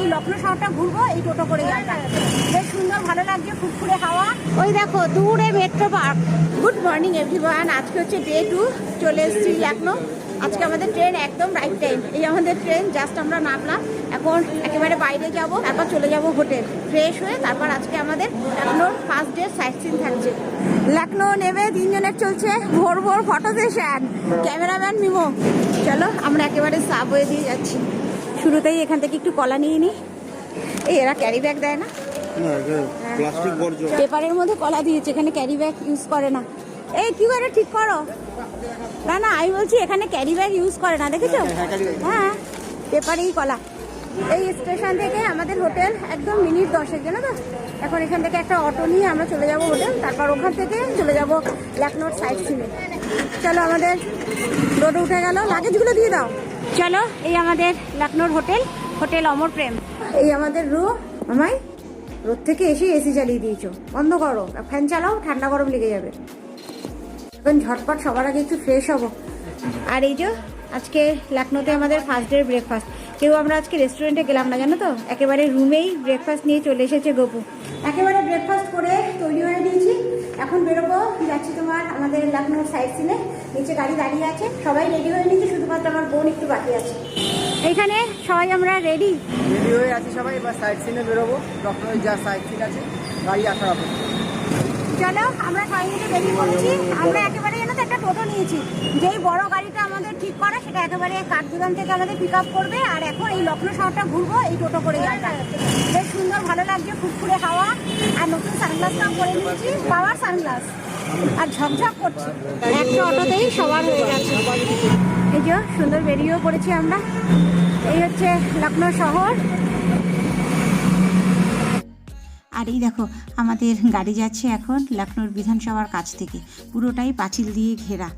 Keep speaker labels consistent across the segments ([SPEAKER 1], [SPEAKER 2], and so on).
[SPEAKER 1] এই লখনৌ শহরটা ঘুরবো, এই টোটো করে বেশ সুন্দর, ভালো লাগছে, ফুরফুরে হাওয়া। ওই দেখো, দূরে metro park. Good morning everyone আজকে হচ্ছে ডে টু চলে এসেছি লখনৌ আজকে আমাদের ট্রেন একদম রাইট টাইম এই আমাদের ট্রেন জাস্ট আমরা নামলাম। এখন একেবারে বাইরে যাব, তারপর চলে যাব হোটেল ফ্রেশ হয়ে তারপর আজকে আমাদের লখনৌর ফার্স্ট ডে সাইট সিন থাকছে। লখনৌ নেমে তিনজনের চলছে ভোর ভোর ফটো সেশন ক্যামেরাম্যান মিমো চলো, আমরা একেবারে সাবওয়ে দিয়ে যাচ্ছি। শুরুতেই এখান থেকে একটু কলা নিয়ে নিই এই এরা ক্যারি ব্যাগ দেয় না?
[SPEAKER 2] প্লাস্টিক বর্জ্য।
[SPEAKER 1] পেপারের মধ্যে কলা দিয়েছে এখানে ক্যারি ব্যাগ ইউজ করে না। এই কি করে ঠিক করো? না না আমি বলছি এখানে ক্যারি ব্যাগ ইউজ করে না দেখেছ? হ্যাঁ পেপারেই কলা। এই স্টেশন থেকে আমাদের হোটেল একদম মিনিট দশের জন্য তো? এখন এখান থেকে একটা অটো নিয়ে আমরা চলে যাব হোটেল তারপর ওখান থেকে চলে যাব লখনৌর সাইড সিনে চলো আমাদের রোডে উঠে গেল লাগেজগুলো দিয়ে দাও। চলো, এই আমাদের লখনৌর হোটেল হোটেল অমর প্রেম। এই আমাদের রুম আমায়, রোদ থেকে এসে এসি চালিয়ে দিয়েছ। বন্ধ করো ফ্যান চালাও, ঠান্ডা গরম লেগে যাবে। এখন ঝটপট সবার আগে একটু ফ্রেশ হব। আর এই যে, আজকে লখনৌতে আমাদের ফার্স্ট ডে ব্রেকফাস্ট কেউ আমরা আজকে রেস্টুরেন্টে গেলাম না, জানো তো? একেবারে রুমেই ব্রেকফাস্ট নিয়ে চলে এসেছে গপু। একেবারে ব্রেকফাস্ট করে তৈরি হয়ে দিয়েছি। এখন বেরোবো, যাচ্ছি তোমার আমাদের লখনৌ সাইড সিনে নিচে গাড়ি দাঁড়িয়ে আছে। সবাই রেডি হয়ে নিয়েছে, শুধুমাত্র আমার বোন একটু বাকি আছে। এইখানে সবাই আমরা রেডি
[SPEAKER 3] রেডি হয়ে আছি সবাই, এবার সাইড সিনে বেরোবো। লখনৌ যা সাইড সিন আছে, গাড়ি আসার অপেক্ষা।
[SPEAKER 1] চলো, আমরা সবাই বেরিয়ে পড়েছি। আমরা একেবারে জানো তো একটা টোটো নিয়েছি। যেই বড় গাড়িটা আমাদের ঠিক করা, সেটা একেবারে কাঠগুদাম থেকে আমাদের পিক করবে। আর এখন এই লখনৌ শহরটা ঘুরবো, এই টোটো করে যাব বেশ সুন্দর, ভালো লাগছে ফুরফুরে হাওয়া। আর নতুন সানগ্লাসটাও পরে নিয়েছি, পাওয়ার সানগ্লাস আর ঝকঝক করছে। একটা অটোতেই সবার হয়ে গেছে। এই যে, সুন্দর বেরিয়েও পড়েছি আমরা। এই হচ্ছে লখনৌ শহর। আর এই দেখো, আমাদের গাড়ি যাচ্ছে এখন লখনৌর বিধানসভার কাছ থেকে। পুরোটাই পাঁচিল দিয়ে ঘেরা।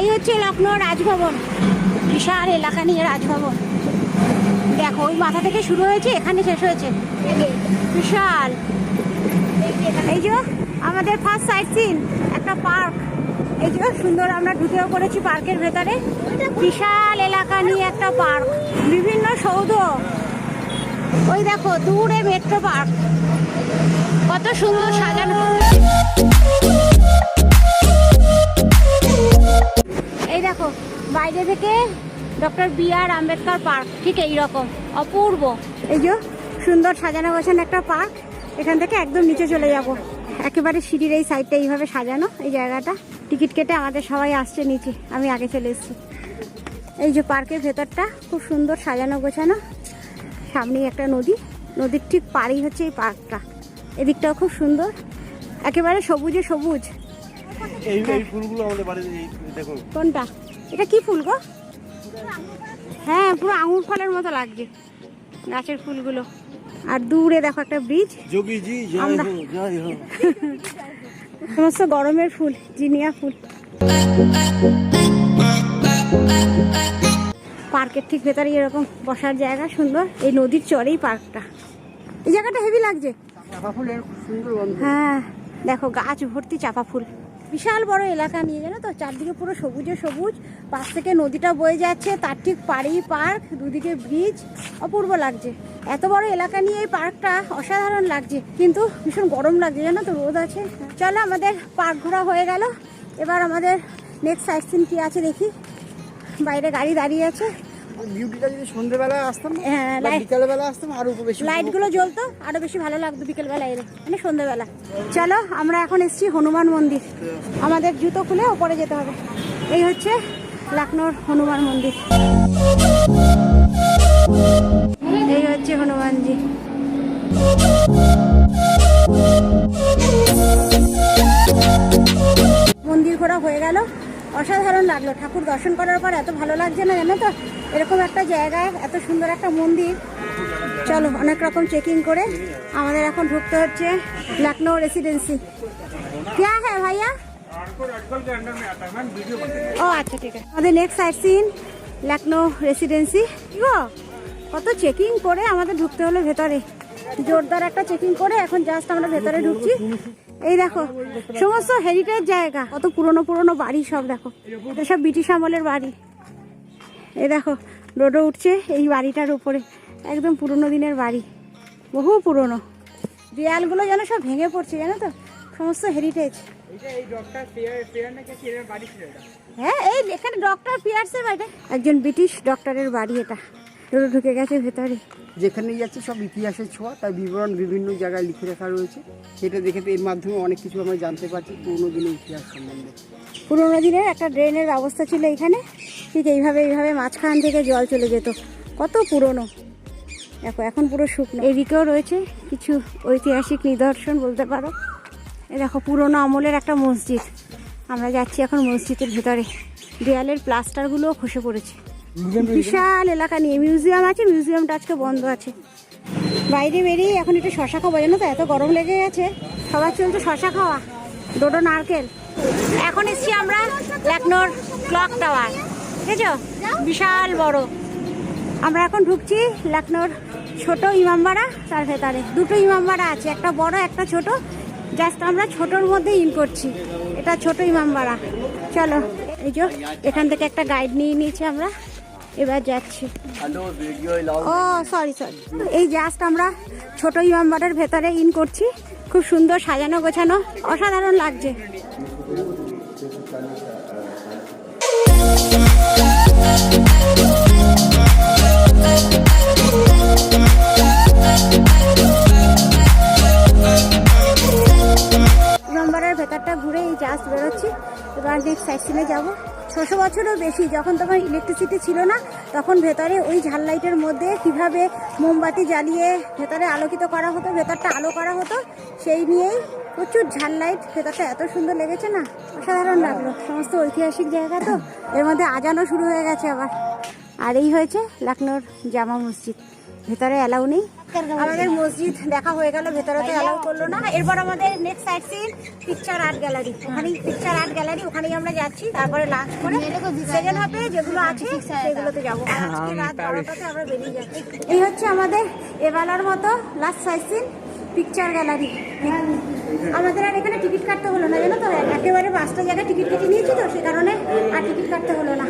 [SPEAKER 1] এই হচ্ছে লখনৌ রাজভবন। বিশাল এলাকা নিয়ে রাজভবন। দেখো, ওই মাথা থেকে শুরু হয়েছে, এখানে শেষ হয়েছে। বিশাল। এই যে আমাদের ফার্স্ট সাইট সিন একটা পার্ক এই যে সুন্দর, আমরা ঢুকেও পড়েছি পার্কের ভেতরে। বিশাল এলাকা নিয়ে একটা পার্ক বিভিন্ন সৌধ। ওই দেখো, দূরে মেট্রো পার্ক কত সুন্দর সাজানো। এই দেখো, বাইরে থেকে doctor B R Ambedkar park, ঠিক এই রকম অপূর্ব। এই যে সুন্দর সাজানো গোছানো একটা পার্ক, এখান থেকে একদম নিচে চলে যাব। একেবারে সিঁড়ির এই সাইডটা এইভাবে সাজানো, এই জায়গাটা। টিকিট কেটে আমাদের সবাই আসছে নিচে, আমি আগে চলে এসেছি। এই যে পার্কের ভেতরটা, খুব সুন্দর সাজানো গোছানো। সামনেই একটা নদী, নদীর ঠিক পাড়েই হচ্ছে এই পার্কটা। এদিকটাও খুব সুন্দর। একেবারে সবুজে সবুজ।
[SPEAKER 2] এই এই ফুলগুলো আমাদের বাড়িতে দেখুন
[SPEAKER 1] কোনটা? এটা কি ফুল গো? হ্যাঁ পুরো আঙুর ফলের মতো লাগছে গাছের ফুলগুলো। আর দূরে দেখো একটা ব্রিজ।
[SPEAKER 2] যোগীজি
[SPEAKER 1] সমস্ত গরমের ফুল জিনিয়া ফুল। পার্কের ঠিক ভেতরে এরকম বসার জায়গা সুন্দর। এই নদীর চরেই পার্কটা। এই জায়গাটা হেভি লাগছে।
[SPEAKER 3] চাপা ফুলের সুন্দর গন্ধ।
[SPEAKER 1] হ্যাঁ দেখো গাছ ভর্তি চাপা ফুল। বিশাল বড় এলাকা নিয়ে, জানো তো? চারদিকে পুরো সবুজে সবুজ, পাশ থেকে নদীটা বয়ে যাচ্ছে, তার ঠিক পাড়েই পার্ক, দুদিকে ব্রিজ অপূর্ব লাগছে। এত বড় এলাকা নিয়ে এই পার্কটা অসাধারণ লাগছে, কিন্তু ভীষণ গরম লাগছে, জানো তো? রোদ আছে। চলো আমাদের পার্ক ঘোরা হয়ে গেল। এবার আমাদের নেক্সট সাইট সিন কি আছে দেখি? বাইরে গাড়ি দাঁড়িয়ে আছে।
[SPEAKER 3] বিউটিটা যদি সন্ধ্যেবেলা আসতাম
[SPEAKER 1] হ্যাঁ,
[SPEAKER 3] বিকালবেলা আসতাম আরও বেশি
[SPEAKER 1] লাইটগুলো জ্বলতো আরও বেশি ভালো লাগতো বিকেলবেলা এলে মানে সন্ধ্যাবেলা চলো আমরা এখন এসেছি হনুমান মন্দির। আমাদের জুতো খুলে ওপরে যেতে হবে। এই হচ্ছে লখনৌর হনুমান মন্দির। এই হচ্ছে হনুমানজি। মন্দির ঘোরা হয়ে গেল। অসাধারণ লাগল। ঠাকুর দর্শন করার পর এত ভালো লাগছে না জানো তো? এরকম একটা জায়গায় এত সুন্দর একটা মন্দির। চলো, অনেক রকম চেকিং করে। আমাদের এখন ঢুকতে হচ্ছে লখনৌ রেসিডেন্সি ক্যা হ্যাঁ ভাইয়া? ও আচ্ছা ঠিক আছে। আমাদের next side scene Lucknow residency গো? কত চেকিং করে আমাদের ঢুকতে হলো ভেতরে। জোরদার একটা চেকিং করে এখন জাস্ট আমরা ভেতরে ঢুকছি। এই দেখো, সমস্ত হেরিটেজ জায়গা, কত পুরনো পুরনো বাড়ি সব দেখো। এটা সব ব্রিটিশ আমলের বাড়ি। এই দেখো রোডও উঠছে এই বাড়িটার উপরে, একদম পুরনো দিনের বাড়ি, বহু পুরনো। দেয়ালগুলো যেন সব ভেঙে পড়ছে, জানো তো? সমস্ত হেরিটেজ হ্যাঁ এই এখানে ডক্টর পিয়ার্সের বাড়ি। একজন ব্রিটিশ ডক্টরের বাড়ি এটা। ঢুকে ঢুকে গেছে ভেতরে।
[SPEAKER 3] যেখানেই যাচ্ছে সব ইতিহাসের ছোঁয়া, তার বিবরণ বিভিন্ন জায়গায় লিখে রাখা রয়েছে। সেটা দেখে এর মাধ্যমে অনেক কিছু আমরা জানতে পারছি, পুরোনো দিনের ইতিহাস সম্বন্ধে।
[SPEAKER 1] পুরোনো দিনের একটা ড্রেনের ব্যবস্থা ছিল এখানে। ঠিক এইভাবে এইভাবে মাঝখান থেকে জল চলে যেত। কত পুরনো। দেখো, এখন পুরো শুকনো। এদিকেও রয়েছে কিছু ঐতিহাসিক নিদর্শন বলতে পারো। এ দেখো, পুরোনো আমলের একটা মসজিদ। আমরা যাচ্ছি এখন মসজিদের ভেতরে। দেয়ালের প্লাস্টারগুলোও খসে পড়েছে। বিশাল এলাকা নিয়ে মিউজিয়াম আছে মিউজিয়ামটা আজকে বন্ধ আছে। বাইরে বেরিয়ে এখন একটু শশা খাব, জানো তো? এত গরম লেগে গেছে। সবার চলছে শশা খাওয়া। ডোডো নারকেল। এখন এসছি আমরা লখনৌর ক্লক টাওয়ার ঠিক বিশাল বড়। আমরা এখন ঢুকছি লখনৌর ছোট ইমামবাড়া তার ভেতরে। দুটো ইমামবাড়া আছে, একটা বড়, একটা ছোট। জাস্ট আমরা ছোটোর মধ্যে ইন করছি। এটা ছোট ইমামবাড়া। চলো, এই যে, এখান থেকে একটা গাইড নিয়ে নিয়েছি আমরা। এবার যাচ্ছি। ও সরি সরি এই জাস্ট আমরা ছোট ইমামবাড়ের ভেতরে ইন করছি। খুব সুন্দর সাজানো গোছানো অসাধারণ লাগছে। ইমামবাড়ার জাস্ট বেরোচ্ছি। এবার নেক্সট সাইড সিনে যাব। ছশো বছরও বেশি, যখন তখন ইলেকট্রিসিটি ছিল না, তখন ভেতরে ওই ঝাল লাইটের মধ্যে কীভাবে মোমবাতি জ্বালিয়ে ভেতরে আলোকিত করা হতো, ভেতরটা আলো করা হতো, সেই নিয়েই প্রচুর ঝাল লাইট ভেতরটা এত সুন্দর লেগেছে না? অসাধারণ লাগল। সমস্ত ঐতিহাসিক জায়গা তো, এর মধ্যে আজানো শুরু হয়ে গেছে আবার। আর এই হয়েছে লখনৌর জামা মসজিদ। ভেতরে অ্যালাউ নেই। আমাদের মসজিদ দেখা হয়ে গেল ভেতরে তো অ্যালাউ করল না। এরপর আমাদের next sightseeing picture art gallery ওখানেই পিকচার আর্ট গ্যালারি ওখানেই আমরা যাচ্ছি তারপরে লাঞ্চ করে সেকেন্ড হাফে যেগুলো আছে সেগুলোতে যাব। আজকে রাত বারোটাতে আমরা বেরিয়ে যাচ্ছি। এই হচ্ছে আমাদের এবেলার মতো last side scene picture gallery আমাদের আর এখানে টিকিট কাটতে হলো না জানো তো? একেবারে পাঁচটা জায়গায় টিকিট কেটে নিয়েছি তো সে কারণে আর টিকিট কাটতে হলো না।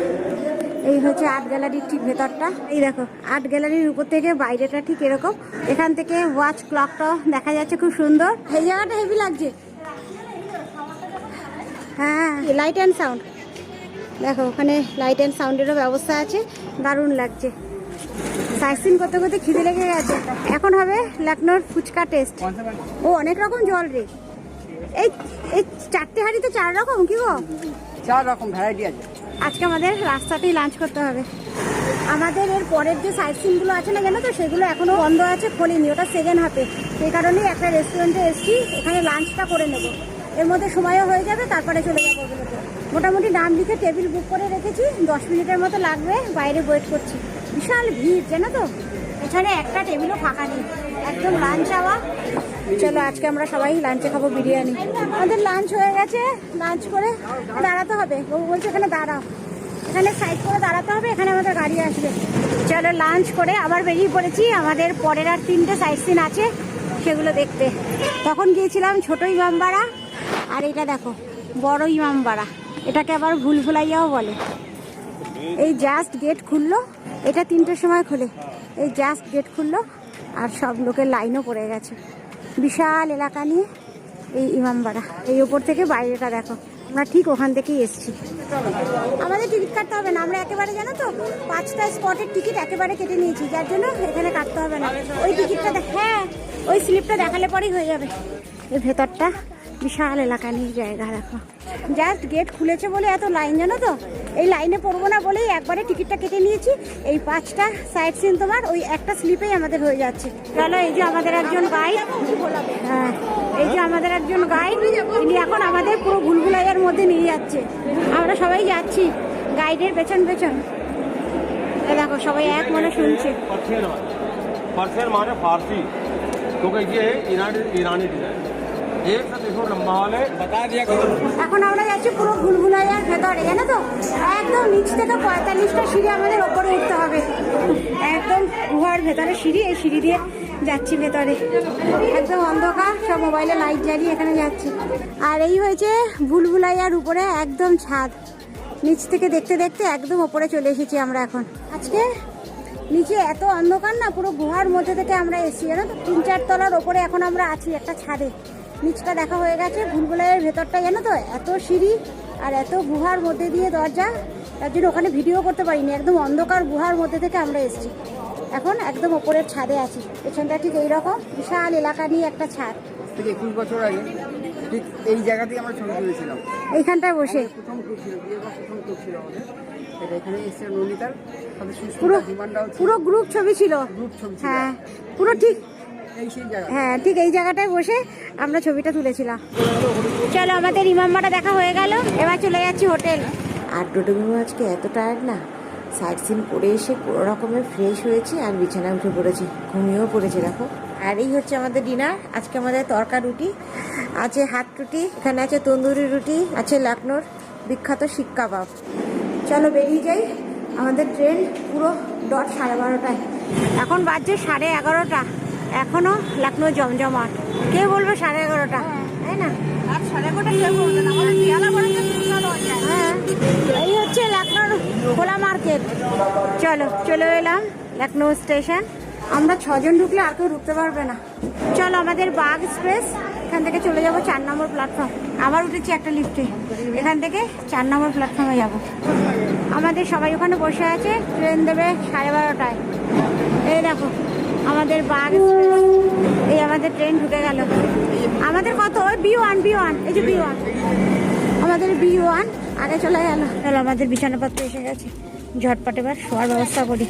[SPEAKER 1] এই হচ্ছে আর্ট গ্যালারির ঠিক ভেতরটা। এই দেখো, আর্ট গ্যালারির উপর থেকে বাইরেটা ঠিক এরকম। এখান থেকে ওয়াচ ক্লকটা দেখা যাচ্ছে খুব সুন্দর। এই জায়গাটা হেভি লাগছে। হ্যাঁ লাইট অ্যান্ড সাউন্ড দেখো, ওখানে লাইট অ্যান্ড সাউন্ডেরও ব্যবস্থা আছে। দারুণ লাগছে। সাইসিন করতে করতে খিদে লেগে গেছে। এখন হবে লখনৌর ফুচকা টেস্ট ও, অনেক রকম জল রে। এই এই চারটে হাঁড়িতে চার রকম, কি গো?
[SPEAKER 3] চার রকম ভ্যারাইটি আছে।
[SPEAKER 1] আজকে আমাদের রাস্তাতেই লাঞ্চ করতে হবে। আমাদের এর পরের যে সাইড সিনগুলো আছে না জানো তো সেগুলো এখনও বন্ধ আছে, খোলেনি। ওটা সেকেন্ড হাফে সেই কারণেই একটা রেস্টুরেন্টে এসেছি, এখানে লাঞ্চটা করে নেব। এর মধ্যে সময়ও হয়ে যাবে, তারপরে চলে যাব মোটামুটি নাম লিখে টেবিল বুক করে রেখেছি, দশ মিনিটের মতো লাগবে, বাইরে ওয়েট করছি। বিশাল ভিড়, জানো তো? এখানে একটা টেবিলও ফাঁকা নেই। একদম লাঞ্চ আওয়া চলো, আজকে আমরা সবাই লাঞ্চে খাব বিরিয়ানি। আমাদের লাঞ্চ হয়ে গেছে লাঞ্চ করে দাঁড়াতে হবে। বাবু বলছে, এখানে দাঁড়াও। এখানে সাইড করে দাঁড়াতে হবে, এখানে আমাদের গাড়ি আসবে। চলো লাঞ্চ করে আবার বেরিয়ে পড়েছি। আমাদের পরের আর তিনটে সাইড সিন আছে, সেগুলো দেখতে। তখন গিয়েছিলাম ছোট ইমামবাড়া, আর এটা দেখো, বড় ইমামবাড়া। এটাকে আবার ভুল ভুলাইয়াও বলে। এই জাস্ট গেট খুললো, এটা তিনটের সময় খোলে। এই জাস্ট গেট খুললো, আর সব লোকের লাইনও পড়ে গেছে। বিশাল এলাকা নিয়ে এই ইমামবাড়া এই ওপর থেকে বাইরেটা দেখো। আমরা ঠিক ওখান থেকেই এসছি। আমাদের টিকিট কাটতে হবে না। আমরা একেবারে জানো তো, পাঁচটা স্পটের টিকিট একেবারে কেটে নিয়েছি। যার জন্য এখানে কাটতে হবে না। ওই টিকিটটা হ্যাঁ ওই স্লিপটা দেখালে পরেই হয়ে যাবে। এই ভেতরটা বিশাল এলাকা নিয়ে জায়গা, দেখো। জাস্ট গেট খুলেছে বলে এত লাইন জানো তো? এই লাইনে পড়ব না বলেই একবারে টিকিটটা কেটে নিয়েছি। এই পাঁচটা সাইড সিন তোমার, ওই একটা স্লিপেই আমাদের হয়ে যাচ্ছে। তাহলে এই যে আমাদের একজন গাইড হ্যাঁ এই যে আমাদের একজন গাইড ইনি এখন আমাদের পুরো ভুলভুলাইয়ের মধ্যে নিয়ে যাচ্ছে। আমরা সবাই যাচ্ছি গাইডের পেছন পেছন। দেখো, সবাই এক মনে শুনছে।
[SPEAKER 2] মানে ফার্সি তোকে গিয়ে ইরানি ইরানি ডিজাইন
[SPEAKER 1] এখন আমরা যাচ্ছি পুরো ভুলভুলাইয়ার ভেতরে, জানো তো? একদম নিচ থেকে পঁয়তাল্লিশটা সিঁড়ি আমাদের ওপরে উঠতে হবে। একদম গুহার ভেতরে সিঁড়ি, এই সিঁড়ি দিয়ে যাচ্ছি ভেতরে। একদম অন্ধকার, সব মোবাইলে লাইট জ্বালিয়ে এখানে যাচ্ছি। আর এই হয়েছে ভুলভুলাইয়ার উপরে একদম ছাদ। নিচ থেকে দেখতে দেখতে একদম ওপরে চলে এসেছি আমরা এখন। আজকে নিচে এত অন্ধকার না, পুরো গুহার মধ্যে থেকে আমরা এসেছি, জানো তো? তিন চার তলার ওপরে এখন আমরা আছি একটা ছাদে। নিচটা দেখা হয়ে গেছে ভুলগুলের ভেতরটা জানো তো? এত সিঁড়ি আর এত গুহার মধ্যে দিয়ে দরজা তার জন্য ওখানে ভিডিও করতে পারিনি একদম অন্ধকার গুহার মধ্যে থেকে আমরা এসেছি। এখন একদম ওপরের ছাদে আছি পেছনটা ঠিক এইরকম বিশাল এলাকা নিয়ে একটা ছাদ।
[SPEAKER 3] থেকে একুশ বছর আগে ঠিক এই জায়গাতেই আমরা ছবি তুলেছিলাম।
[SPEAKER 1] এইখানটায় বসে।
[SPEAKER 3] প্রথম টুর ছিল প্রথম ছিল আমাদের। এখানে এসছে নন্দিতার
[SPEAKER 1] পুরো পুরো গ্রুপ ছবি ছিল।
[SPEAKER 3] গ্রুপ ছবি
[SPEAKER 1] হ্যাঁ পুরো ঠিক হ্যাঁ ঠিক এই জায়গাটায় বসে আমরা ছবিটা তুলেছিলাম। চলো আমাদের ইমামবাড়া দেখা হয়ে গেল। এবার চলে যাচ্ছি হোটেল।
[SPEAKER 4] আর টোটো বিমু আজকে এত টায়ার্ড না? সাইড সিন করে এসে কোনো রকমের ফ্রেশ হয়েছে আর বিছানায় উঠে পড়েছি। ঘুমিয়েও পড়েছে দেখো। আর এই হচ্ছে আমাদের ডিনার আজকে আমাদের তরকা রুটি। আছে হাত রুটি এখানে আছে তন্দুরি রুটি আছে লখনৌর বিখ্যাত শিক কাবাব। চলো বেরিয়ে যাই। আমাদের ট্রেন পুরো ডট সাড়ে বারোটায়।
[SPEAKER 1] এখন বাজছে সাড়ে এগারোটা। এখনও লখনৌ জমজমাট। কে বলবে সাড়ে এগারোটা তাই না? হ্যাঁ এই হচ্ছে লখনৌর খোলা মার্কেট। চলো চলে এলাম লখনৌ স্টেশন। আমরা ছজন ঢুকলে আর কেউ ঢুকতে পারবে না। চলো আমাদের বাগ এক্সপ্রেস এখান থেকে চলে যাব চার নম্বর প্ল্যাটফর্ম আবার উঠেছি একটা লিফটে এখান থেকে চার নম্বর প্ল্যাটফর্মে যাব। আমাদের সবাই ওখানে বসে আছে ট্রেন দেবে সাড়ে বারোটায়। এই দেখো আমাদের বার এই আমাদের ট্রেন ঢুকে গেল। আমাদের কত? ওই বি ওয়ান বি ওয়ান এই যে বি ওয়ান আমাদের বি ওয়ান আগে চলে গেল। আমাদের বিছানাপত্র এসে গেছে। ঝটপট এবার শোয়ার ব্যবস্থা করি।